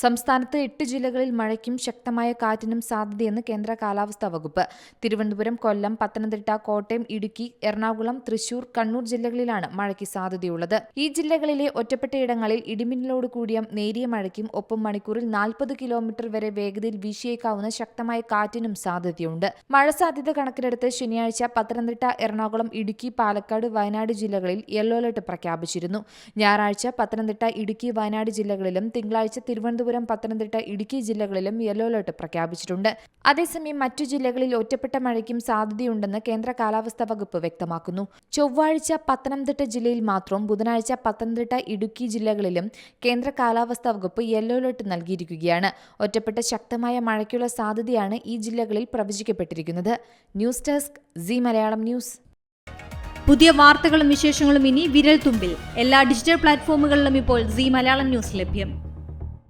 സംസ്ഥാനത്ത് എട്ട് ജില്ലകളിൽ മഴയ്ക്കും ശക്തമായ കാറ്റിനും സാധ്യതയെന്ന് കേന്ദ്ര കാലാവസ്ഥാ വകുപ്പ്. തിരുവനന്തപുരം കൊല്ലം പത്തനംതിട്ട കോട്ടയം ഇടുക്കി എറണാകുളം തൃശൂർ കണ്ണൂർ ജില്ലകളിലാണ് മഴയ്ക്ക് സാധ്യതയുള്ളത്. ഈ ജില്ലകളിലെ ഒറ്റപ്പെട്ടയിടങ്ങളിൽ ഇടിമിന്നലോട് കൂടിയ നേരിയ മഴയ്ക്കും ഒപ്പം മണിക്കൂറിൽ നാൽപ്പത് കിലോമീറ്റർ വരെ വേഗതയിൽ വീശിയേക്കാവുന്ന ശക്തമായ കാറ്റിനും സാധ്യതയുണ്ട്. മഴ സാധ്യത കണക്കിലെടുത്ത് ശനിയാഴ്ച പത്തനംതിട്ട എറണാകുളം ഇടുക്കി പാലക്കാട് വയനാട് ജില്ലകളിൽ യെല്ലോ അലർട്ട് പ്രഖ്യാപിച്ചിരുന്നു. ഞായറാഴ്ച പത്തനംതിട്ട ഇടുക്കി വയനാട് ജില്ലകളിലും തിങ്കളാഴ്ച തിരുവനന്തപുരം പത്തനംതിട്ട ഇടുക്കി ജില്ലകളിലും യെല്ലോ അലർട്ട് പ്രഖ്യാപിച്ചിട്ടുണ്ട്. അതേസമയം മറ്റു ജില്ലകളിൽ ഒറ്റപ്പെട്ട മഴയ്ക്കും സാധ്യതയുണ്ടെന്ന് കേന്ദ്ര കാലാവസ്ഥാ വകുപ്പ് വ്യക്തമാക്കുന്നു. ചൊവ്വാഴ്ച പത്തനംതിട്ട ജില്ലയിൽ മാത്രം ബുധനാഴ്ച പത്തനംതിട്ട ഇടുക്കി ജില്ലകളിലും കേന്ദ്ര കാലാവസ്ഥാ വകുപ്പ് യെല്ലോ അലർട്ട് നൽകിയിരിക്കുകയാണ്. ഒറ്റപ്പെട്ട ശക്തമായ മഴയ്ക്കുള്ള സാധ്യതയാണ് ഈ ജില്ലകളിൽ പ്രവചിക്കപ്പെട്ടിരിക്കുന്നത്. News desk C Malayalam news. പുതിയ വാർത്തകളും വിശേഷങ്ങളും ഇനി വിരൽ തുമ്പിൽ. എല്ലാ ഡിജിറ്റൽ പ്ലാറ്റ്ഫോമുകളിലും ഇപ്പോൾ സി മലയാളം ന്യൂസ് ലഭ്യം.